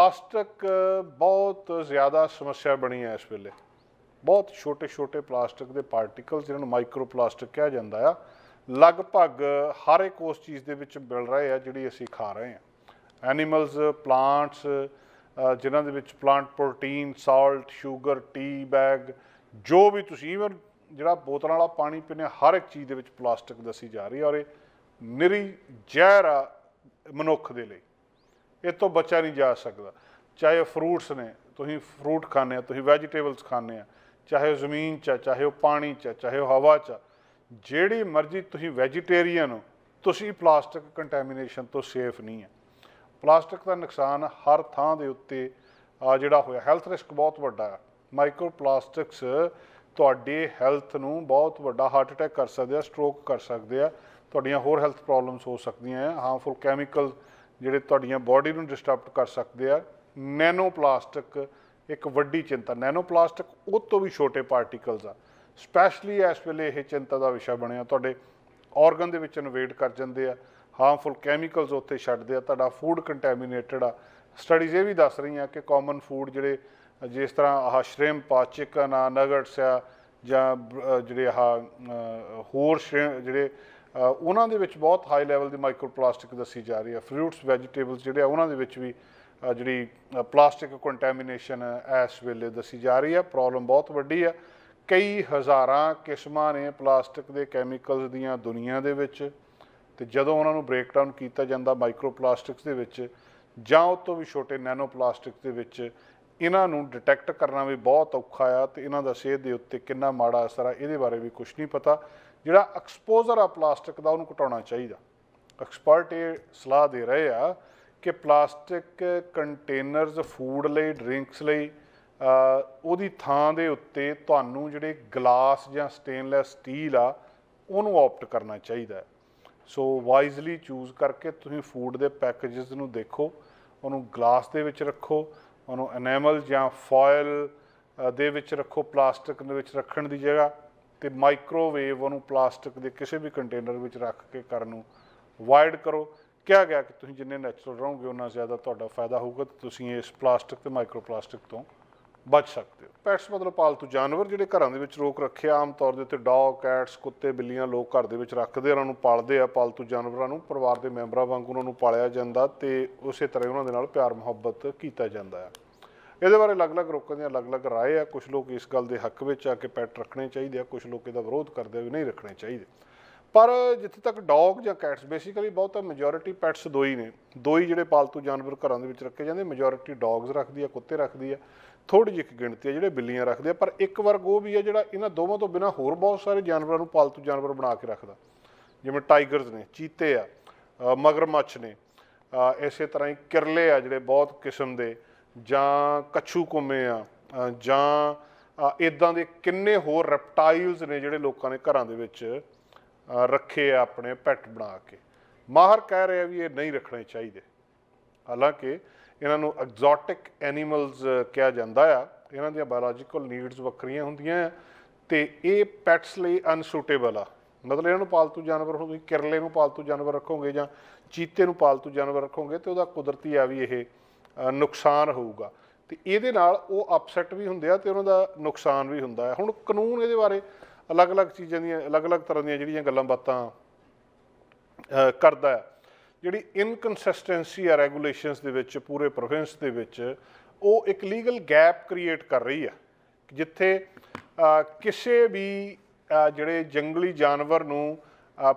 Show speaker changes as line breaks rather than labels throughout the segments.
Plastic, ਬਹੁਤ ਜ਼ਿਆਦਾ ਸਮੱਸਿਆ ਬਣੀ ਹੈ ਇਸ ਵੇਲੇ। ਬਹੁਤ ਛੋਟੇ ਛੋਟੇ ਪਲਾਸਟਿਕ ਦੇ ਪਾਰਟੀਕਲਸ, ਜਿਹਨਾਂ ਨੂੰ ਮਾਈਕਰੋ ਪਲਾਸਟਿਕ ਕਿਹਾ ਜਾਂਦਾ ਆ, ਲਗਭਗ ਹਰ ਇੱਕ ਉਸ ਚੀਜ਼ ਦੇ ਵਿੱਚ ਮਿਲ ਰਹੇ ਆ, ਜਿਹੜੀ ਅਸੀਂ ਖਾ ਰਹੇ ਹਾਂ। ਐਨੀਮਲਸ ਪਲਾਂਟਸ ਜਿਨ੍ਹਾਂ ਦੇ ਵਿੱਚ plant protein salt sugar tea bag ਜੋ ਵੀ ਤੁਸੀਂ ਈਵਨ ਜਿਹੜਾ ਬੋਤਲਾਂ ਵਾਲਾ ਪਾਣੀ ਪੀਂਦੇ ਹਰ ਇੱਕ ਚੀਜ਼ ਦੇ ਵਿੱਚ ਪਲਾਸਟਿਕ ਦੱਸੀ ਜਾ ਰਹੀ ਹੈ ਔਰ ਇਹ ਨਿਰੀ ਜ਼ਹਿਰ ਆ ਮਨੁੱਖ ਦੇ ਲਈ। ਇਹ ਤੋਂ ਬਚਿਆ ਨਹੀਂ ਜਾ ਸਕਦਾ। ਚਾਹੇ ਫਰੂਟਸ ਨੇ ਤੁਸੀਂ ਫਰੂਟ ਖਾਂਦੇ ਆ ਤੁਸੀਂ ਵੈਜੀਟੇਬਲਸ ਖਾਂਦੇ ਆ ਚਾਹੇ ਉਹ ਜ਼ਮੀਨ 'ਚ ਆ, ਚਾਹੇ ਉਹ ਪਾਣੀ 'ਚ ਆ, ਚਾਹੇ ਉਹ ਹਵਾ 'ਚ ਆ। ਜਿਹੜੀ ਮਰਜ਼ੀ ਤੁਸੀਂ ਵੈਜੀਟੇਰੀਅਨ ਹੋ ਤੁਸੀਂ ਪਲਾਸਟਿਕ ਕੰਟੈਮੀਨੇਸ਼ਨ ਤੋਂ ਸੇਫ ਨਹੀਂ ਹੈ ਪਲਾਸਟਿਕ ਦਾ ਨੁਕਸਾਨ ਹਰ ਥਾਂ ਦੇ ਉੱਤੇ ਜਿਹੜਾ ਹੋਇਆ। ਹੈਲਥ ਰਿਸਕ ਬਹੁਤ ਵੱਡਾ ਹੈ ਮਾਈਕਰੋ ਪਲਾਸਟਿਕਸ ਤੁਹਾਡੇ ਹੈਲਥ ਨੂੰ ਬਹੁਤ ਵੱਡਾ ਹਾਰਟ ਅਟੈਕ ਕਰ ਸਕਦੇ ਆ ਸਟ੍ਰੋਕ ਕਰ ਸਕਦੇ ਆ। ਤੁਹਾਡੀਆਂ ਹੋਰ ਹੈਲਥ ਪ੍ਰੋਬਲਮਸ ਹੋ ਸਕਦੀਆਂ ਆ। ਹਾਰਮਫੁਲ ਕੈਮੀਕਲ ਜਿਹੜੇ ਤੁਹਾਡੀਆਂ ਬਾਡੀ ਨੂੰ ਡਿਸਟਰਬ ਕਰ ਸਕਦੇ ਆ ਨੈਨੋ ਪਲਾਸਟਿਕ ਇੱਕ ਵੱਡੀ ਚਿੰਤਾ। ਨੈਨੋ ਪਲਾਸਟਿਕ ਉਹ ਤੋਂ ਵੀ ਛੋਟੇ ਪਾਰਟੀਕਲਸ ਆ। ਸਪੈਸ਼ਲੀ ਇਸ ਵੇਲੇ ਇਹ ਚਿੰਤਾ ਦਾ ਵਿਸ਼ਾ ਬਣਿਆ। ਤੁਹਾਡੇ ਆਰਗਨ ਦੇ ਵਿੱਚ ਇਨਵੇਡ ਕਰ ਜਾਂਦੇ ਆ। ਹਾਰਮਫੁਲ ਕੈਮੀਕਲਸ ਉੱਥੇ ਛੱਡਦੇ ਆ। ਤੁਹਾਡਾ ਫੂਡ ਕੰਟੈਮੀਨੇਟਡ ਆ। ਸਟੱਡੀਜ਼ ਇਹ ਵੀ ਦੱਸ ਰਹੀਆਂ ਕਿ ਕਾਮਨ ਫੂਡ ਜਿਹੜੇ, ਜਿਸ ਤਰ੍ਹਾਂ ਆਹ ਸ਼੍ਰਿੰਪ ਆ ਚਿਕਨ ਆ ਨਗਟਸ ਆ ਜਾਂ ਜਿਹੜੇ ਆਹ ਹੋਰ ਸ਼੍ਰਿੰ- ਜਿਹੜੇ ਉਹਨਾਂ ਦੇ ਵਿੱਚ ਬਹੁਤ ਹਾਈ ਲੈਵਲ ਦੀ ਮਾਈਕਰੋ ਪਲਾਸਟਿਕ ਦੱਸੀ ਜਾ ਰਹੀ ਹੈ। ਫਰੂਟਸ ਵੈਜੀਟੇਬਲਸ ਜਿਹੜੇ ਆ, ਉਹਨਾਂ ਦੇ ਵਿੱਚ ਵੀ ਜਿਹੜੀ ਪਲਾਸਟਿਕ ਕੰਟੈਮੀਨੇਸ਼ਨ ਇਸ ਵੇਲੇ ਦੱਸੀ ਜਾ ਰਹੀ ਹੈ। ਪ੍ਰੋਬਲਮ ਬਹੁਤ ਵੱਡੀ ਹੈ। ਕਈ ਹਜ਼ਾਰਾਂ ਕਿਸਮਾਂ ਨੇ ਪਲਾਸਟਿਕ ਦੇ ਕੈਮੀਕਲਸ ਦੀਆਂ ਦੁਨੀਆ ਦੇ ਵਿੱਚ ਤੇ ਜਦੋਂ ਉਹਨਾਂ ਨੂੰ ਬ੍ਰੇਕਡਾਊਨ ਕੀਤਾ ਜਾਂਦਾ ਮਾਈਕਰੋ ਪਲਾਸਟਿਕਸ ਦੇ ਵਿੱਚ ਜਾਂ ਉਹ ਤੋਂ ਵੀ ਛੋਟੇ ਨੈਨੋ ਪਲਾਸਟਿਕ ਦੇ ਵਿੱਚ, ਇਹਨਾਂ ਨੂੰ ਡਿਟੈਕਟ ਕਰਨਾ ਵੀ ਬਹੁਤ ਔਖਾ ਆ ਤੇ ਇਹਨਾਂ ਦਾ ਸਿਹਤ ਦੇ ਉੱਤੇ ਕਿੰਨਾ ਮਾੜਾ ਅਸਰ ਆ, ਇਹਦੇ ਬਾਰੇ ਵੀ ਕੁਝ ਨਹੀਂ ਪਤਾ। ਜਿਹੜਾ ਐਕਸਪੋਜ਼ਰ ਆ ਪਲਾਸਟਿਕ ਦਾ, ਉਹਨੂੰ ਘਟਾਉਣਾ ਚਾਹੀਦਾ। ਐਕਸਪਰਟ ਇਹ ਸਲਾਹ ਦੇ ਰਹੇ ਆ ਕਿ ਪਲਾਸਟਿਕ ਕੰਟੇਨਰਸ ਫੂਡ ਲਈ ਡਰਿੰਕਸ ਲਈ ਉਹਦੀ ਥਾਂ ਦੇ ਉੱਤੇ ਤੁਹਾਨੂੰ ਜਿਹੜੇ ਗਲਾਸ ਜਾਂ ਸਟੇਨਲੈਸ ਸਟੀਲ ਆ, ਉਹਨੂੰ ਆਪਟ ਕਰਨਾ ਚਾਹੀਦਾ ਸੋ ਵਾਈਜ਼ਲੀ ਚੂਜ਼ ਕਰਕੇ ਤੁਸੀਂ ਫੂਡ ਦੇ ਪੈਕੇजेस ਨੂੰ ਦੇਖੋ, ਉਹਨੂੰ ਗਲਾਸ ਦੇ ਵਿੱਚ ਰੱਖੋ, ਉਹਨੂੰ ਐਨੇਮਲ ਜਾਂ ਫੋਇਲ ਦੇ ਵਿੱਚ ਰੱਖੋ ਪਲਾਸਟਿਕ ਦੇ ਵਿੱਚ ਰੱਖਣ ਦੀ ਜਗ੍ਹਾ। ਤੇ ਮਾਈਕ੍ਰੋਵੇਵ ਉਹਨੂੰ ਪਲਾਸਟਿਕ ਦੇ ਕਿਸੇ ਵੀ ਕੰਟੇਨਰ ਵਿੱਚ ਰੱਖ ਕੇ ਕਰਨ ਨੂੰ ਅਵਾਇਡ ਕਰੋ। ਕਿਹਾ ਗਿਆ ਕਿ ਤੁਸੀਂ ਜਿੰਨੇ ਨੈਚੁਰਲ ਰਹੋਗੇ, ਉਨਾ ਜ਼ਿਆਦਾ ਤੁਹਾਡਾ ਫਾਇਦਾ ਹੋਊਗਾ ਤੇ ਤੁਸੀਂ ਇਸ ਪਲਾਸਟਿਕ ਤੇ ਮਾਈਕਰੋ ਪਲਾਸਟਿਕ ਤੋਂ ਬਚ ਸਕਦੇ ਹੋ। ਪੈਟਸ ਮਤਲਬ ਪਾਲਤੂ ਜਾਨਵਰ ਜਿਹੜੇ ਘਰਾਂ ਦੇ ਵਿੱਚ ਰੋਕ ਰੱਖੇ ਆਮ ਤੌਰ ਦੇ ਉੱਤੇ ਡੌਗ ਕੈਟਸ ਕੁੱਤੇ, ਬਿੱਲੀਆਂ ਲੋਕ ਘਰ ਦੇ ਵਿੱਚ ਰੱਖਦੇ ਉਹਨਾਂ ਨੂੰ ਪਾਲਦੇ ਆ, ਪਾਲਤੂ ਜਾਨਵਰਾਂ ਨੂੰ, ਪਰਿਵਾਰ ਦੇ ਮੈਂਬਰਾਂ ਵਾਂਗ ਉਹਨਾਂ ਨੂੰ ਪਾਲਿਆ ਜਾਂਦਾ ਤੇ ਉਸੇ ਤਰ੍ਹਾਂ ਹੀ ਉਹਨਾਂ ਦੇ ਨਾਲ ਪਿਆਰ ਮੁਹੱਬਤ ਕੀਤਾ ਜਾਂਦਾ ਹੈ ਇਹਦੇ ਬਾਰੇ ਅਲੱਗ-ਅਲੱਗ ਲੋਕਾਂ ਦੀਆਂ ਅਲੱਗ-ਅਲੱਗ ਰਾਏ ਆ। ਕੁਝ ਲੋਕ ਇਸ ਗੱਲ ਦੇ ਹੱਕ ਵਿੱਚ ਆ ਕਿ ਪੈਟ ਰੱਖਣੇ ਚਾਹੀਦੇ ਆ ਕੁਝ ਲੋਕ ਇਹਦਾ ਵਿਰੋਧ ਕਰਦੇ ਆ ਵੀ ਨਹੀਂ ਰੱਖਣੇ ਚਾਹੀਦੇ। ਪਰ ਜਿੱਥੇ ਤੱਕ ਡੌਗ ਜਾਂ ਕੈਟਸ ਬੇਸਿਕਲੀ ਬਹੁਤਾ ਮੈਜੋਰਿਟੀ ਪੈਟਸ ਦੋ ਹੀ ਨੇ। ਦੋ ਹੀ ਜਿਹੜੇ ਪਾਲਤੂ ਜਾਨਵਰ ਘਰਾਂ ਦੇ ਵਿੱਚ ਰੱਖੇ ਜਾਂਦੇ ਮੈਜੋਰਿਟੀ ਡੌਗਸ ਰੱਖਦੀ ਆ, ਕੁੱਤੇ ਰੱਖਦੀ ਆ। ਥੋੜੀ ਜਿਹੀ ਇੱਕ ਗਿਣਤੀ ਆ, ਜਿਹੜੇ ਬਿੱਲੀਆਂ ਰੱਖਦੇ ਆ। ਪਰ ਇੱਕ ਵਰਗ ਉਹ ਵੀ ਆ ਜਿਹੜਾ ਇਹਨਾਂ ਦੋਵਾਂ ਤੋਂ ਬਿਨਾ ਹੋਰ ਬਹੁਤ ਸਾਰੇ ਜਾਨਵਰਾਂ ਨੂੰ ਪਾਲਤੂ ਜਾਨਵਰ ਬਣਾ ਕੇ ਰੱਖਦਾ। ਜਿਵੇਂ ਟਾਈਗਰਸ ਨੇ, ਚੀਤੇ ਆ ਮਗਰਮੱਛ ਨੇ ਇਸੇ ਤਰ੍ਹਾਂ ਹੀ ਕਿਰਲੇ ਆ ਜਿਹੜੇ ਬਹੁਤ ਕਿਸਮ ਦੇ। ਜਾਂ ਕੱਛੂ ਕੁੰਮੇ ਆ ਜਾਂ ਇਦਾਂ ਦੇ ਕਿੰਨੇ ਹੋਰ ਰੈਪਟਾਈਲਸ ਨੇ ਜਿਹੜੇ ਲੋਕਾਂ ਨੇ ਘਰਾਂ ਦੇ ਵਿੱਚ ਰੱਖੇ ਆ ਆਪਣੇ ਪੈਟ ਬਣਾ ਕੇ। ਮਾਹਰ ਕਹਿ ਰਹੇ ਆ ਵੀ ਇਹ ਨਹੀਂ ਰੱਖਣੇ ਚਾਹੀਦੇ। ਹਾਲਾਂਕਿ ਇਹਨਾਂ ਨੂੰ ਐਗਜ਼ੋਟਿਕ ਐਨੀਮਲਸ ਕਿਹਾ ਜਾਂਦਾ ਆ। ਇਹਨਾਂ ਦੀਆਂ ਬਾਇਓਲੋਜੀਕਲ ਨੀਡਸ ਵੱਖਰੀਆਂ ਹੁੰਦੀਆਂ ਆ ਤੇ ਇਹ ਪੈਟਸ ਲਈ ਅਨਸੂਟੇਬਲ ਆ। ਮਤਲਬ ਇਹਨਾਂ ਨੂੰ ਪਾਲਤੂ ਜਾਨਵਰ ਹੁਣ ਤੁਸੀਂ ਕਿਰਲੇ ਨੂੰ ਪਾਲਤੂ ਜਾਨਵਰ ਰੱਖੋਗੇ ਜਾਂ ਚੀਤੇ ਨੂੰ ਪਾਲਤੂ ਜਾਨਵਰ ਰੱਖੋਗੇ ਤੇ ਉਹਦਾ ਕੁਦਰਤੀ ਆ ਵੀ ਇਹ ਨੁਕਸਾਨ ਹੋਊਗਾ। ਤੇ ਇਹਦੇ ਨਾਲ ਉਹ ਅਪਸੈਟ ਵੀ ਹੁੰਦੇ ਆ ਤੇ ਉਹਨਾਂ ਦਾ ਨੁਕਸਾਨ ਵੀ ਹੁੰਦਾ ਹੈ। ਹੁਣ ਕਾਨੂੰਨ ਇਹਦੇ ਬਾਰੇ ਅਲੱਗ-ਅਲੱਗ ਚੀਜ਼ਾਂ ਦੀਆਂ, ਅਲੱਗ-ਅਲੱਗ ਤਰ੍ਹਾਂ ਦੀਆਂ ਜਿਹੜੀਆਂ ਗੱਲਾਂ ਬਾਤਾਂ ਕਰਦਾ ਹੈ। ਜਿਹੜੀ ਇਨਕਨਸਿਸਟੈਂਸੀ ਆ ਰੈਗੂਲੇਸ਼ਨਸ ਦੇ ਵਿੱਚ, ਪੂਰੇ ਪ੍ਰੋਵਿੰਸ ਦੇ ਵਿੱਚ, ਉਹ ਇੱਕ ਲੀਗਲ ਗੈਪ ਕ੍ਰੀਏਟ ਕਰ ਰਹੀ ਹੈ। ਜਿੱਥੇ ਕਿਸੇ ਵੀ ਜਿਹੜੇ ਜੰਗਲੀ ਜਾਨਵਰ ਨੂੰ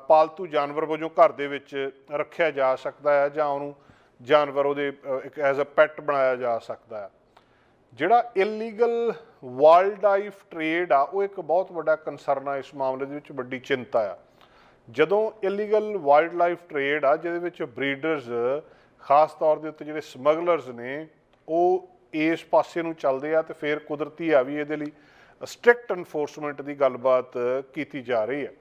ਪਾਲਤੂ ਜਾਨਵਰ ਵਜੋਂ ਘਰ ਦੇ ਵਿੱਚ ਰੱਖਿਆ ਜਾ ਸਕਦਾ ਹੈ ਜਾਂ ਉਹਨੂੰ ਜਾਨਵਰ ਉਹਦੇ ਇੱਕ ਐਜ਼ ਅ ਪੈਟ ਬਣਾਇਆ ਜਾ ਸਕਦਾ ਹੈ। ਜਿਹੜਾ ਇਲੀਗਲ ਵਾਈਲਡ ਲਾਈਫ ਟ੍ਰੇਡ ਆ, ਉਹ ਇੱਕ ਬਹੁਤ ਵੱਡਾ ਕੰਸਰਨ ਆ ਇਸ ਮਾਮਲੇ ਦੇ ਵਿੱਚ, ਵੱਡੀ ਚਿੰਤਾ ਆ। ਜਦੋਂ ਇਲੀਗਲ ਵਾਈਲਡ ਲਾਈਫ ਟ੍ਰੇਡ ਆ, ਜਿਹਦੇ ਵਿੱਚ ਬਰੀਡਰਸ ਖਾਸ ਤੌਰ ਦੇ ਉੱਤੇ ਜਿਹੜੇ ਸਮਗਲਰਸ ਨੇ, ਉਹ ਇਸ ਪਾਸੇ ਨੂੰ ਚੱਲਦੇ ਆ ਤੇ ਫਿਰ ਕੁਦਰਤੀ ਆ ਵੀ ਇਹਦੇ ਲਈ ਸਟ੍ਰਿਕਟ ਐਨਫੋਰਸਮੈਂਟ ਦੀ ਗੱਲਬਾਤ ਕੀਤੀ ਜਾ ਰਹੀ ਹੈ।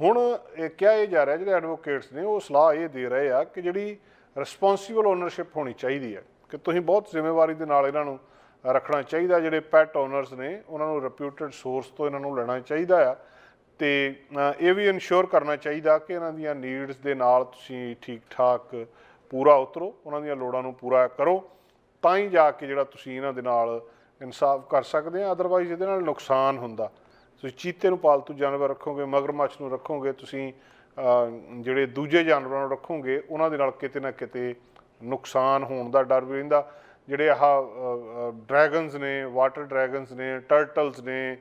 ਹੁਣ ਇਹ ਕਿਹਾ ਇਹ ਜਾ ਰਿਹਾ, ਜਿਹੜੇ ਐਡਵੋਕੇਟਸ ਨੇ, ਉਹ ਸਲਾਹ ਇਹ ਦੇ ਰਹੇ ਆ ਕਿ ਜਿਹੜੀ ਰਿਸਪੌਂਸੀਬਲ ਓਨਰਸ਼ਿਪ ਹੋਣੀ ਚਾਹੀਦੀ ਹੈ ਕਿ ਤੁਸੀਂ ਬਹੁਤ ਜ਼ਿੰਮੇਵਾਰੀ ਦੇ ਨਾਲ ਇਹਨਾਂ ਨੂੰ ਰੱਖਣਾ ਚਾਹੀਦਾ, ਜਿਹੜੇ ਪੈਟ ਓਨਰਸ ਨੇ, ਉਹਨਾਂ ਨੂੰ ਰੈਪਿਊਟਡ ਸੋਰਸ ਤੋਂ ਇਹਨਾਂ ਨੂੰ ਲੈਣਾ ਚਾਹੀਦਾ ਆ। ਤੇ ਇਹ ਵੀ ਇਨਸ਼ੋਰ ਕਰਨਾ ਚਾਹੀਦਾ ਕਿ ਇਹਨਾਂ ਦੀਆਂ ਨੀਡਸ ਦੇ ਨਾਲ ਤੁਸੀਂ ਠੀਕ ਠਾਕ ਪੂਰਾ ਉਤਰੋ, ਉਹਨਾਂ ਦੀਆਂ ਲੋੜਾਂ ਨੂੰ ਪੂਰਾ ਕਰੋ, ਤਾਂ ਹੀ ਜਾ ਕੇ ਜਿਹੜਾ ਤੁਸੀਂ ਇਹਨਾਂ ਦੇ ਨਾਲ ਇਨਸਾਫ ਕਰ ਸਕਦੇ ਆ ਅਦਰਵਾਈਜ਼ ਇਹਦੇ ਨਾਲ ਨੁਕਸਾਨ ਹੁੰਦਾ। ਤੁਸੀਂ ਚੀਤੇ ਨੂੰ ਪਾਲਤੂ ਜਾਨਵਰ ਰੱਖੋਗੇ, ਮਗਰਮੱਛ ਨੂੰ ਰੱਖੋਗੇ, ਤੁਸੀਂ ਜਿਹੜੇ ਦੂਜੇ ਜਾਨਵਰਾਂ ਨੂੰ ਰੱਖੋਗੇ, ਉਹਨਾਂ ਦੇ ਨਾਲ ਕਿਤੇ ਨਾ ਕਿਤੇ ਨੁਕਸਾਨ ਹੋਣ ਦਾ ਡਰ ਵੀ ਰਹਿੰਦਾ। ਜਿਹੜੇ ਆਹ ਡਰੈਗਨਸ ਨੇ, ਵਾਟਰ ਡਰੈਗਨਸ ਨੇ ਟਰਟਲਸ ਨੇ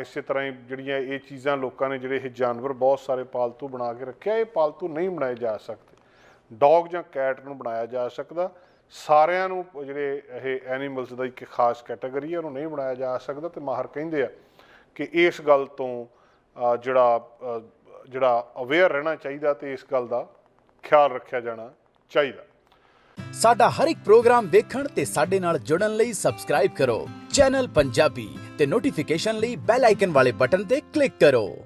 ਇਸੇ ਤਰ੍ਹਾਂ ਹੀ ਜਿਹੜੀਆਂ ਇਹ ਚੀਜ਼ਾਂ ਲੋਕਾਂ ਨੇ, ਜਿਹੜੇ ਇਹ ਜਾਨਵਰ ਬਹੁਤ ਸਾਰੇ ਪਾਲਤੂ ਬਣਾ ਕੇ ਰੱਖਿਆ, ਇਹ ਪਾਲਤੂ ਨਹੀਂ ਬਣਾਏ ਜਾ ਸਕਦੇ। ਡੌਗ ਜਾਂ ਕੈਟ ਨੂੰ ਬਣਾਇਆ ਜਾ ਸਕਦਾ। ਸਾਰਿਆਂ ਨੂੰ ਜਿਹੜੇ ਇਹ ਐਨੀਮਲਸ ਦਾ ਇੱਕ ਖਾਸ ਕੈਟਾਗਰੀ ਹੈ ਉਹਨੂੰ ਨਹੀਂ ਬਣਾਇਆ ਜਾ ਸਕਦਾ ਤੇ ਮਾਹਰ ਕਹਿੰਦੇ ਆ ਕਿ ਇਸ ਗੱਲ ਤੋਂ ਜਿਹੜਾ ਜਿਹੜਾ ਅਵੇਅਰ ਰਹਿਣਾ ਚਾਹੀਦਾ ਤੇ ਇਸ ਗੱਲ ਦਾ ਖਿਆਲ ਰੱਖਿਆ ਜਾਣਾ ਚਾਹੀਦਾ।
ਸਾਡਾ ਹਰ ਇੱਕ ਪ੍ਰੋਗਰਾਮ ਵੇਖਣ ਤੇ ਸਾਡੇ ਨਾਲ ਜੁੜਨ ਲਈ ਸਬਸਕ੍ਰਾਈਬ ਕਰੋ। ਚੈਨਲ ਪੰਜਾਬੀ ਤੇ ਨੋਟੀਫਿਕੇਸ਼ਨ ਲਈ ਬੈਲ ਆਈਕਨ ਵਾਲੇ ਬਟਨ ਤੇ ਕਲਿੱਕ ਕਰੋ।